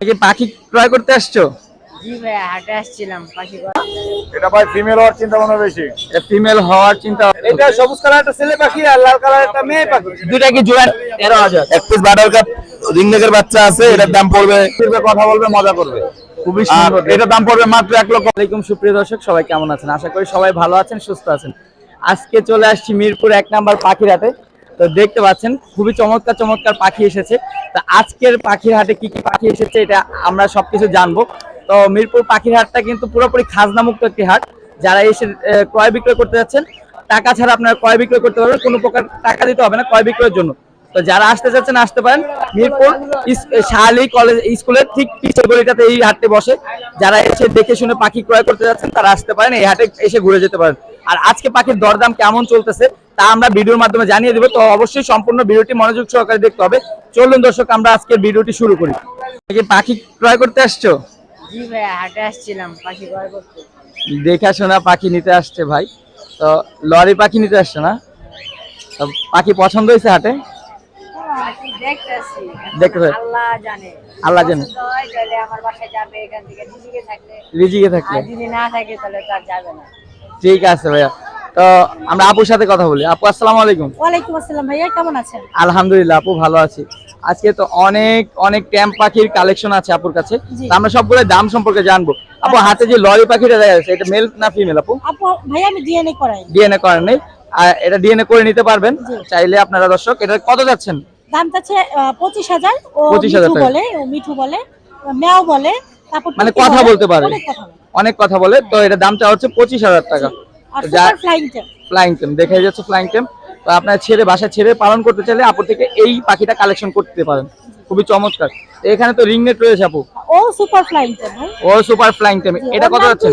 কি পাখি ক্রয় করতে আসছো? জি ভাইয়া হাটে আসছিলাম পাখি এটা ভাই ফিমেল হওয়ার চিন্তা ভাবনা বেশি। ফিমেল হওয়ার চিন্তা এটা সবুজ কালার একটা ছেলে পাখি আর লাল কালার একটা মেয়ে পাখি। দুটা কি জোড়া তেরো হাজার। এক পিস বাটার কাপ রিংনেকের বাচ্চা আছে এটার দাম পড়বে। ফিরবে কথা বলবে মজা করবে। খুবই সুন্দর। এটার দাম পড়বে মাত্র এক লক্ষ। আসসালামাইকুম সুপ্রিয় দর্শক সবাই কেমন আছেন? আশা করি সবাই ভালো আছেন সুস্থ আছেন। আজকে চলে আসছি মিরপুর এক নাম্বার পাখির হাটে। তো দেখতে পাচ্ছেন, খুবই চমৎকার চমৎকার পাখি এসেছে। তো আজকের পাখির হাটে কি কি পাখি এসেছে এটা আমরা সবকিছু জানব। তো মিরপুর পাখির হাটটা কিন্তু পুরোপুরি খাজনা মুক্ত একটি হাট। যারা এসে ক্রয় বিক্রয় করতে যাচ্ছেন, টাকা ছাড়া আপনারা ক্রয় বিক্রয় করতে পারবেন, কোনো প্রকার টাকা দিতে হবে না ক্রয় বিক্রয়ের জন্য। তো যারা আসতে চাচ্ছেন আসতে পারেন। মিরপুর শাহালি কলেজ, স্কুলের ঠিক পিছের গলিটাতে এই হাটটি বসে। যারা এসে দেখে শুনে পাখি ক্রয় করতে যাচ্ছেন, তারা আসতে পারেন, এই হাটে এসে ঘুরে যেতে পারেন। আর আজকে পাখির দরদাম কেমন চলতেছে তা আমরা ভিডিওর মাধ্যমে জানিয়ে দেবো। তো অবশ্যই সম্পূর্ণ ভিডিওটি মনোযোগ সহকারে দেখতে হবে। চলুন দর্শক আমরা আজকের ভিডিওটি শুরু করি। পাখি ক্রয় করতে আসছো? জি ভাইয়া হাটে আসছিলাম পাখি করা করতে। দেখাশোনা পাখি নিতে আসছে ভাই। তো লরি পাখি নিতে আসছে না? পাখি পছন্দ হয়েছে হাটে? দেখতেছি। আল্লাহ জানে। আল্লাহ জানে। পছন্দ হয় তাহলে আমার বাসায় যাবে এখান থেকে রিজিকে থাকলে। রিজিকে থাকলে। যদি না থাকে তাহলে তার যাবে না। ঠিক আছে ভাইয়া। তো আমরা আপুর সাথে কথা বলি। আপু আসসালামু আলাইকুম। ওয়ালাইকুম আসসালাম ভাইয়া কেমন আছেন? আলহামদুলিল্লাহ আপু ভালো আছি। আজকে তো অনেক অনেক ট্যাম্প পাখির কালেকশন আছে আপুর কাছে। আমরা সবগুলো দাম সম্পর্কে জানব। আপু হাতে যে লরি পাখিটা দেখা যাচ্ছে এটা মেল না ফিমেল আপু? আপু ভাইয়া আমি ডিএনএ করাই। ডিএনএ করেন নেই। আর এটা ডিএনএ করে নিতে পারবেন। চাইলে আপনারা দর্শক এটা কত যাচ্ছেন? দাম পঁচিশ হাজার। ও 25,000 মিঠু বলে ও মিঠু বলে ম্যাও বলে তারপর মানে কথা বলতে পারে। অনেক কথা বলে তো এটা দামটা হচ্ছে পঁচিশ হাজার টাকা। ফ্লাইং টেম দেখা যাচ্ছে ফ্লাইং টেম তো আপনার ছেড়ে বাসা ছেড়ে পালন করতে চাইলে আপুর থেকে এই পাখিটা কালেকশন করতে পারেন। খুবই চমৎকার। এখানে তো রিং নেট রয়েছে আপু। ও সুপার ফ্লাইং টেম ও সুপার ফ্লাইং টেম এটা কত যাচ্ছে?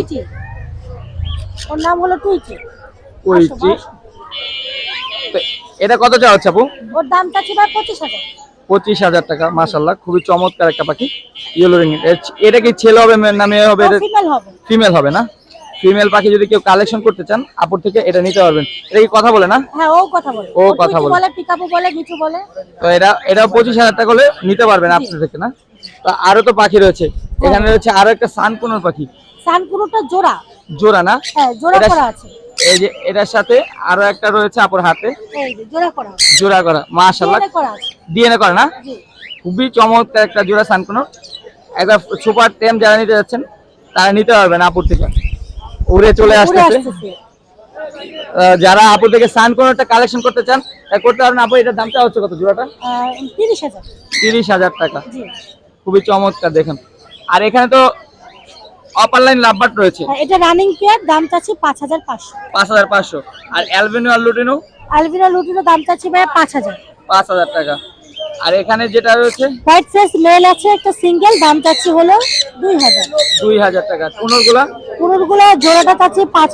ওর নাম হলো টুইটি ওইটি তো এটা কত চাওয়া হচ্ছে আপু? ওর দাম চাচ্ছি ভাই পঁচিশ হাজার টাকা মাসাল্লাহ খুবই চমৎকার একটা পাখি ইয়েলো রিং এটা কি ছেলে হবে মেয়ে না মেয়ে হবে? ফিমেল হবে। না? ফিমেল পাখি যদি কেউ কালেকশন করতে চান আপুর থেকে এটা নিতে পারবেন। এটা কি কথা বলে না? হ্যাঁ ও কথা বলে। ও ও কথা কথা বলে। বলে পিকাপু বলে মিঠু বলে। তো এটা এটা পঁচিশ হাজার টাকা হলে নিতে পারবেন আপনার থেকে না? তো আরও তো পাখি রয়েছে। এখানে রয়েছে আরও একটা সানকুনোর পাখি। সানকুনোটা জোড়া। জোড়া না? হ্যাঁ জোড়া করা আছে। এই যে এটার সাথে আরও একটা রয়েছে আপুর হাতে। জোড়া করা মাশাল্লাহ ডিএনএ করে না? খুবই চমৎকার একটা জোড়া সানকুনো। একবার সুপার টেম যারা নিতে যাচ্ছেন তারা নিতে পারবেন আপুর থেকে। উড়ে চলে আসতেছে। যারা আপুর থেকে সানকুনোটা কালেকশন করতে চান তা করতে পারবেন। আপু এটার দামটা হচ্ছে কত জোড়াটা? তিরিশ হাজার। তিরিশ হাজার টাকা। খুবই চমৎকার দেখেন। আর এখানে তো অপার লাইন লাভবাট রয়েছে। এটা রানিং পেয়ার দাম চাচ্ছি পাঁচ হাজার পাঁচশো। পাঁচ হাজার পাঁচশো। আর অ্যালবিনো আর লুটিনো আলভিরা লুটিনো দাম চাচ্ছি ভাই পাঁচ হাজার। পাঁচ হাজার টাকা। আর এখানে যেটা রয়েছে? হোয়াইট ফেস মেল আছে একটা সিঙ্গেল দাম চাচ্ছি হলো দুই হাজার। দুই হাজার টাকা। পুনর্গুলা পুরোগুলো জোড়াটা চাচ্ছি পাঁচ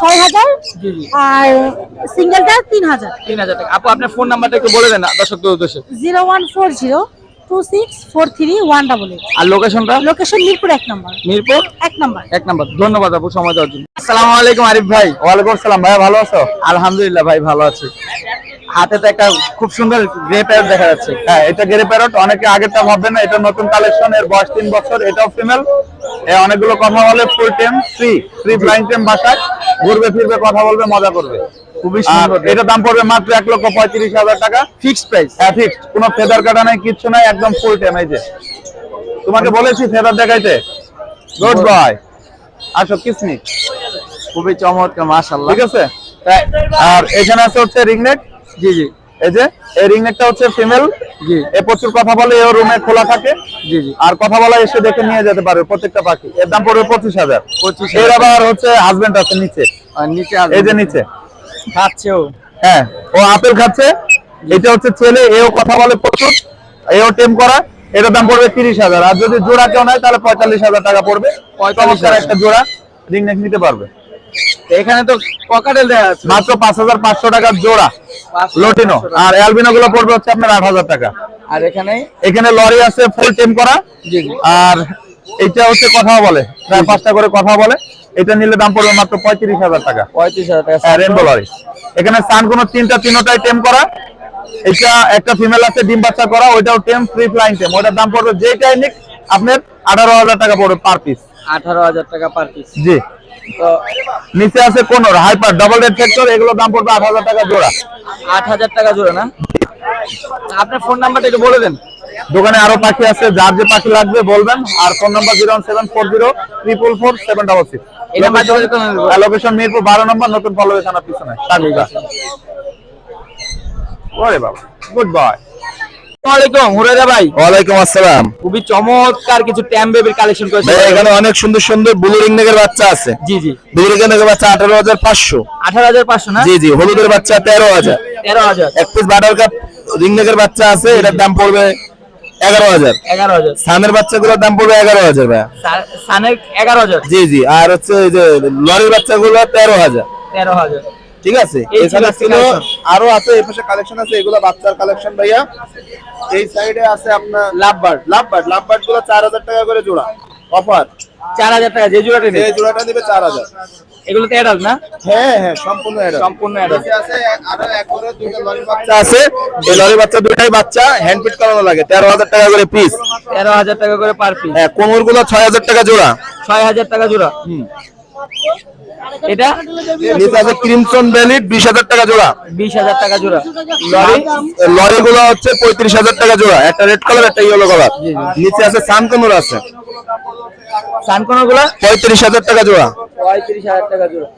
ছয় হাজার। আর সিঙ্গেলটা তিন হাজার। তিন হাজার টাকা। আপু আপনার ফোন নাম্বারটা একটু বলে দেন না দর্শকদের উদ্দেশ্যে। Zero one four zero two six four three one double eight আর লোকেশনটা লোকেশন মিরপুর এক নম্বর। মিরপুর? এক নম্বর। এক নাম্বার। ধন্যবাদ আপু সময় দেওয়ার জন্য। আসসালামু আলাইকুম আরিফ ভাই। ওয়ালাইকুম আসসালাম ভাইয়া ভালো আছো? আলহামদুলিল্লাহ ভাই ভালো আছি। হাতে তো একটা খুব সুন্দর গ্রে প্যারেট দেখা যাচ্ছে। হ্যাঁ এটা গ্রে প্যারট অনেকে আগেরটা ভাববেন না এটা নতুন কালেকশন এর বয়স তিন বছর এটাও ফিমেল এ অনেকগুলো কথা বলে ফুল টেম ফ্রি ফ্রি ব্লাইন্ড টেম বাসায় ঘুরবে ফিরবে কথা বলবে মজা করবে। খুবই সুন্দর এটা দাম পড়বে মাত্র এক লক্ষ পঁয়ত্রিশ হাজার টাকা। ফিক্সড প্রাইস হ্যাঁ ফিক্সড কোনো ফেদার কাটা নাই কিচ্ছু নাই একদম ফুল টেম এই যে। তোমাকে বলেছি ফেদার দেখাইতে। গুড বয় আসো কিসনি খুবই চমৎকার মাশাআল্লাহ। ঠিক আছে? আর এখানে আছে হচ্ছে রিংনেক জি জি। এই যে এই রিংনেকটা হচ্ছে ফিমেল জি। এ প্রচুর কথা বলে এও রুমে খোলা থাকে। জি জি। আর কথা বলা এসে দেখে নিয়ে যেতে পারবে প্রত্যেকটা পাখি। এর দাম পড়বে পঁচিশ হাজার। 25,000 এর আবার হচ্ছে হাজবেন্ড আছে নিচে। আর নিচে এই যে নিচে। খাচ্ছেও হ্যাঁ ও আপেল খাচ্ছে। এটা হচ্ছে ছেলে এও কথা বলে প্রচুর। এও টেম করা। এটার দাম পড়বে তিরিশ হাজার। আর যদি জোড়া কেউ নেয় তাহলে পঁয়তাল্লিশ হাজার টাকা পড়বে। 45,000 চমৎকার একটা জোড়া রিংনেক নিতে পারবে। এখানে তো ককাটেল দেখা যাচ্ছে মাত্র পাঁচ হাজার পাঁচশো টাকার জোড়া লোটিনো। আর অ্যালবিনো গুলো পড়বে হচ্ছে আপনার আট হাজার টাকা। আর এখানে? এখানে লরি আছে ফুল টেম করা। আর এটা হচ্ছে কথা বলে প্রায় পাঁচটা করে কথা বলে। এটা নিলে দাম পড়বে মাত্র পঁয়ত্রিশ হাজার টাকা। পঁয়ত্রিশ হাজার টাকা। রেনবো লরি এখানে সান কোনো তিনটা তিনটাই টেম করা। এটা একটা ফিমেল আছে ডিম বাচ্চা করা। ওইটাও টেম ফ্রি ফ্লাইং টেম ওটার দাম পড়বে যেটাই নিক আপনার আঠারো হাজার টাকা পড়বে পার পিস আঠারো হাজার টাকা পার পিস জি। তো নিচে আছে কোনোর হাইপার ডাবল রেড ফ্যাক্টর এগুলো দাম পড়বে আট হাজার টাকা জোড়া। আট হাজার টাকা জোড়া না? আপনার ফোন নাম্বারটা একটু বলে দেন। দোকানে আরও পাখি আছে যার যে পাখি লাগবে বলবেন আর phone number zero seven four zero triple four seven double six. Location Mirpur বারো নম্বর নতুন থানার পিছনে। ওরে বাবা গুড বয় খুবই চমৎকার কিছু কালেকশন করেছে। এখানে অনেক সুন্দর সুন্দর ব্লু রিং বাচ্চা আছে। জি জি। ব্লু রিং বাচ্চা আঠারো হাজার পাঁচশো। আঠারো হাজার পাঁচশো না? জি জি হলুদের বাচ্চা তেরো হাজার। হাজার। এক পিস বাটার কাপ বাচ্চা আছে এটার দাম পড়বে এগারো হাজার। এগারো হাজার। সানের বাচ্চাগুলোর দাম পড়বে এগারো হাজার ভাই সানের এগারো হাজার। জি জি আর হচ্ছে লরির বাচ্চাগুলো তেরো হাজার। তেরো হাজার। ঠিক আছে? এছাড়া ছিল আরও আছে এই পাশে কালেকশন আছে এগুলো বাচ্চার কালেকশন ভাইয়া। এই সাইডে আছে আপনার লাভবার্ড। লাভবার্ড লাভবার্ডগুলো চার হাজার টাকা করে জোড়া অফার চার হাজার টাকা যে জোড়াটা এই জোড়াটা নেবে চার হাজার। এগুলো তো অ্যাডাল্ট না? হ্যাঁ হ্যাঁ সম্পূর্ণ এটা সম্পূর্ণ অ্যাডাল্ট আছে আরও এক করে দুইটা লরির বাচ্চা আছে। এই লরির বাচ্চা দুইটাই বাচ্চা হ্যান্ড ফিট করানো লাগে তেরো হাজার টাকা করে পিস তেরো হাজার টাকা করে পার পিস হ্যাঁ কোমরগুলো ছয় হাজার টাকা জোড়া। ছয় হাজার টাকা জোড়া। এটা? নিচে আছে ক্রিমসন ভ্যালিড বিশ হাজার টাকা জোড়া। বিশ হাজার টাকা জোড়া। লরি লরি গুলো হচ্ছে পঁয়ত্রিশ হাজার টাকা জোড়া। একটা রেড কালার একটা ইয়েলো কালার নিচে আছে সানকনুর আছে। সানকোনো গুলা? পঁয়ত্রিশ হাজার টাকা জোড়া। পঁয়ত্রিশ হাজার টাকা জোড়া।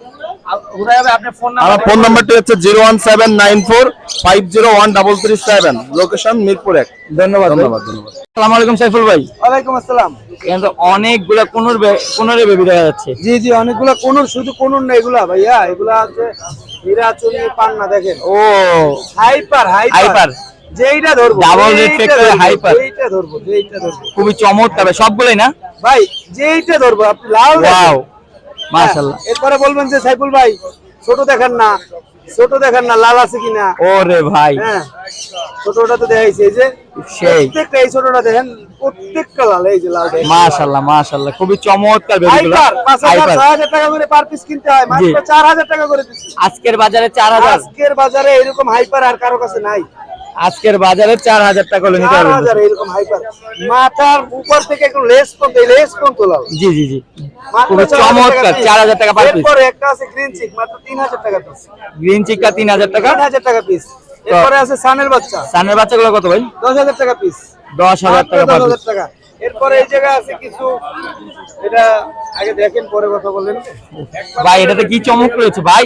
ফোন আমার ফোন নাম্বারটি হচ্ছে zero one seven nine four five zero one double three seven location Mirpur এক। ধন্যবাদ ধন্যবাদ ধন্যবাদ। আসসালামু আলাইকুম সাইফুল ভাই। ওয়ালাইকুম আসসালাম। এখানে অনেকগুলা কোনোর কোনোরে বেবি দেখা যাচ্ছে। জি জি অনেকগুলা কোনুর শুধু কোনুর না এগুলা ভাইয়া এগুলা আছে হীরা চুনি পান না দেখেন। ও। হাইপার হাইপার হাইপার যেইটা ধরবো reflector ধরবো, hyper। যেইটা ধরবো যেইটা ধরবো। খুবই চমৎকার সবগুলোই না? ভাই যেইটা ধরবো আপনি লাল। ওয়াও মাশাআল্লাহ। এরপরে বলবেন যে সাইফুল ভাই ছোট দেখেন না ছোট দেখেন না লাল আছে কিনা? ওরে ভাই। হ্যাঁ ছোটটা তো দেখাইছে এই যে সেই। প্রত্যেকটা এই ছোটটা দেখেন প্রত্যেকটা লাল এই যে লাল মাশাআল্লাহ মাশাআল্লাহ খুবই চমৎকার বেবিগুলো। হাইপার পাঁচ হাজার হাইপার। ছয় হাজার টাকা করে পার পিস কিনতে হয় মাত্র জি। চার হাজার টাকা করে দিচ্ছি আজকের বাজারে চার হাজার। আজকের বাজারে এরকম হাইপার আর কারও কাছে নাই। আজকের বাজারে চার হাজার টাকা হলে নিতে পারবেন। এরকম হাইপার। মাথার উপর থেকে একটু লেস পর্যন্ত লেস পর্যন্ত লাল। জি জি জি। মাত্র খুবই 4,000 চমৎকার চার হাজার টাকা পার পিস একটা আছে গ্রিন চিক মাত্র তিন হাজার টাকা পিস গ্রিন চিকা তিন হাজার টাকা? তিন হাজার টাকা পিস এরপরে আছে সানের বাচ্চা। সানের বাচ্চাগুলো কত ভাই? দশ হাজার টাকা পিস দশ হাজার টাকা দশ হাজার টাকা। এরপরে এই জায়গায় আছে কিছু এটা আগে দেখেন পরে কথা বলেন ভাই এটাতে কি চমক রয়েছে ভাই?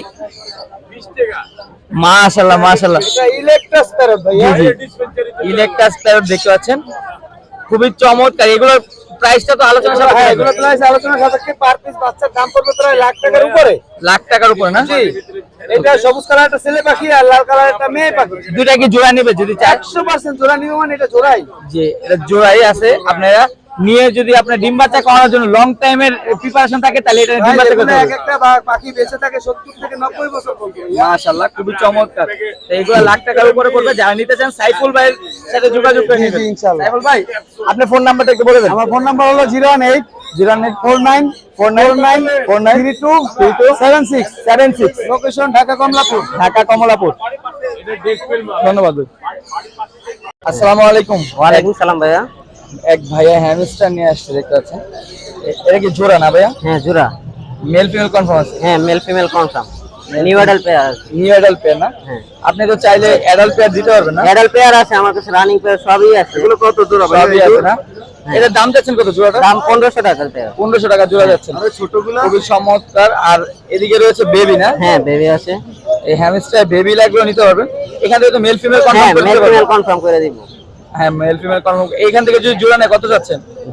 মাশাআল্লাহ মাশাআল্লাহ। এটা ইলেকট্রাস প্যারট প্যারট দেখতে পাচ্ছেন। খুবই চমৎকার। এগুলোর প্রাইসটা তো আলোচনা হ্যাঁ, সাপেক্ষে এগুলো প্রাইস আলোচনা সাপেক্ষে পার পিস বাচ্চার দাম পড়বে প্রায় লাখ টাকার উপরে। লাখ টাকার উপরে না? জি। এটা সবুজ কালার একটা ছেলে পাখি আর লাল কালার একটা মেয়ে পাখি। দুইটা কি জোড়া নেবে যদি চান একশো পার্সেন্ট জোড়া নিবে মানে এটা জোড়াই। যে এটা জোড়াই আছে। আপনারা নিয়ে যদি আপনার ডিম বাচ্চা করানোর জন্য লং টাইমের প্রিপারেশন থাকে তাহলে এটা ডিম বাচ্চা করতে এক একটা পাখি বেঁচে থাকে সত্তর থেকে নব্বই বছর পর্যন্ত। মাশাআল্লাহ খুবই চমৎকার। তো এগুলো লাখ টাকার উপরে করবে যারা নিতে চান সাইফুল ভাইয়ের সাথে যোগাযোগ করে জি, নেবেন। ইনশাআল্লাহ। সাইফুল ভাই আপনার ফোন নাম্বারটা একটু বলে দেন। আমার ফোন নাম্বার হলো zero one eight zero nine four nine four nine nine four nine three two two seven six seven six location Dhaka Kamalapur Dhaka Kamalapur ধন্যবাদ ভাই। আসসালামু আলাইকুম। ওয়ালাইকুম সালাম ভাইয়া। এক ভাইয়া হ্যামস্টার নিয়ে আসছে দেখতে পাচ্ছেন। এটা কি জোড়া না ভাইয়া? হ্যাঁ জোড়া। মেল ফিমেল কনফার্ম আছে? হ্যাঁ male female confirm new adult pair new adult pair না? হ্যাঁ। আপনি তো চাইলে অ্যাডাল্ট পেয়ার দিতে পারবেন না। অ্যাডাল্ট পেয়ার আছে আমার কাছে রানিং পেয়ার সবই আছে। এগুলো কত জোড়া সবই আছে না? এটার দাম যাচ্ছেন কত জোড়াটা? দাম পনেরোশো টাকা পেয়ার পনেরোশো টাকা জোড়া যাচ্ছে। আরে ছোটগুলো? খুবই চমৎকার। আর এদিকে রয়েছে বেবি না? হ্যাঁ বেবি আছে। এই হ্যামস্টার বেবি লাগলেও নিতে পারবেন। এখান থেকে তো মেল ফিমেল হ্যাঁ কনফার্ম মেল ফিমেল কনফার্ম করে দিব। হ্যাঁ মেল ফিমেল কনফার্ম এইখান থেকে যদি জোড়া নেয় কত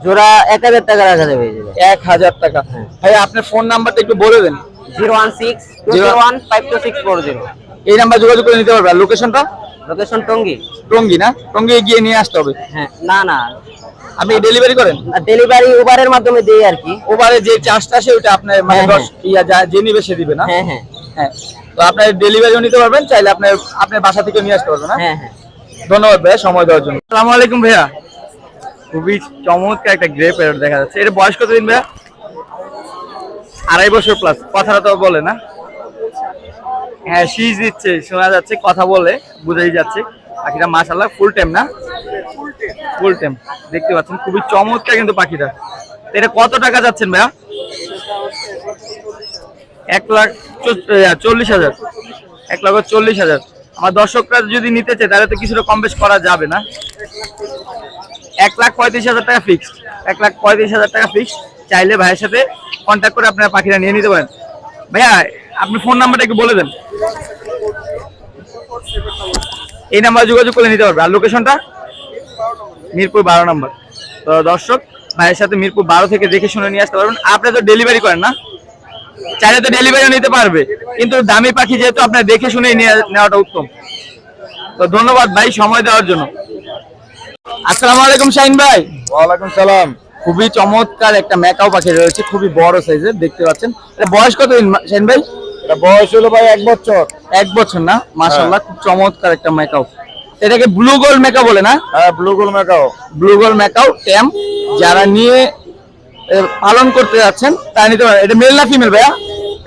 জোড়া এক হাজার টাকা রাখা যাবে এক হাজার টাকা। ভাই আপনার ফোন নাম্বারটা একটু বলে দেন। Zero one six zero one five two six four zero. এই নাম্বার যোগাযোগ করে নিতে পারবে। লোকেশনটা লোকেশন টঙ্গি। টঙ্গি না? টঙ্গি গিয়ে নিয়ে আসতে হবে। হ্যাঁ না না। আপনি ডেলিভারি করেন? ডেলিভারি উবারের মাধ্যমে দিই আর কি। যে চার্জটা আসে ওটা আপনার মানে হ্যাঁ, ইয়া যা যে নিবে সে দিবে না? হ্যাঁ হ্যাঁ। হ্যাঁ। তো আপনার ডেলিভারিও নিতে পারবেন চাইলে আপনার আপনার বাসা থেকে নিয়ে আসতে পারবেন না? হ্যাঁ হ্যাঁ। ধন্যবাদ ভাইয়া, সময় দেওয়ার জন্য। আসসালামু আলাইকুম ভাইয়া। খুবই চমৎকার একটা গ্রে প্যারট দেখা যাচ্ছে। এর বয়স কতদিন ভাইয়া? আড়াই বছর প্লাস কথাটা তো বলে না। হ্যাঁ শীষ দিচ্ছে, শোনা যাচ্ছে, কথা বলে, বুঝাই যাচ্ছে। পাখিটা মাশাল্লাহ ফুল টাইম না? ফুল টেম দেখতে পাচ্ছেন, খুবই চমৎকার কিন্তু পাখিটা। এটা কত টাকা যাচ্ছেন ভাইয়া? এক লাখ চল্লিশ হাজার। এক লক্ষ চল্লিশ হাজার। আমার দর্শকরা যদি নিতে চায়, তাহলে তো কিছুটা কম বেশ করা যাবে না। এক লাখ পঁয়ত্রিশ হাজার টাকা ফিক্সড এক লাখ পঁয়ত্রিশ হাজার টাকা ফিক্সড চাইলে ভাইয়ের সাথে কন্ট্যাক্ট করে আপনারা পাখিটা নিয়ে নিতে পারেন। ভাইয়া, আপনি ফোন নাম্বারটা একটু বলে দেন। এই নাম্বারে যোগাযোগ করে নিতে পারবে। আর লোকেশনটা মিরপুর বারো নম্বর। তো দর্শক, ভাইয়ের সাথে মিরপুর বারো থেকে দেখে শুনে নিয়ে আসতে পারবেন। আপনি তো ডেলিভারি করেন না? চাইলে তো ডেলিভারিও নিতে পারবে। কিন্তু দামি পাখি যেহেতু আপনার দেখে শুনেই নেওয়াটা উত্তম। তো ধন্যবাদ ভাই সময় দেওয়ার জন্য। আসসালামু আলাইকুম শাহিন ভাই। ওয়ালাইকুম সালাম। খুবই চমৎকার একটা ম্যাকাও পাখি রয়েছে খুবই বড় সাইজের দেখতে পাচ্ছেন। এটা বয়স কত দিন শাহিন ভাই? এটা বয়স হলো ভাই এক বছর। এক বছর না? মাশাআল্লাহ খুব চমৎকার একটা ম্যাকাও। এটাকে ব্লু গোল্ড মেকা বলে না? হ্যাঁ blue gold macaw blue gold macaw tame. যারা নিয়ে পালন করতে যাচ্ছেন তাই নিতে পারেন। এটা মেল না ফিমেল ভাইয়া?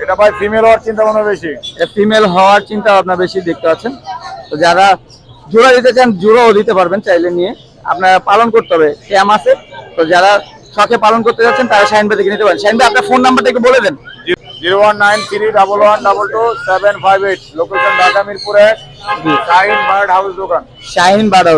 এটা ভাই ফিমেল হওয়ার চিন্তা ভাবনা বেশি ফিমেল হওয়ার চিন্তা ভাবনা বেশি দেখতে পাচ্ছেন। তো যারা জোড়া দিতে চান জোড়াও দিতে পারবেন চাইলে নিয়ে। আপনারা পালন করতে হবে ট্যাম আছে। তো যারা শখে পালন করতে যাচ্ছেন তারা শাহিন ভাই থেকে নিতে পারেন। শাহিন ভাই আপনার ফোন নাম্বারটা একটু বলে দেন। Zero one nine three double one double two seven five eight. Location Dhaka মিরপুরে শাহিন বার্ড হাউস দোকান। শাহিন বাড়া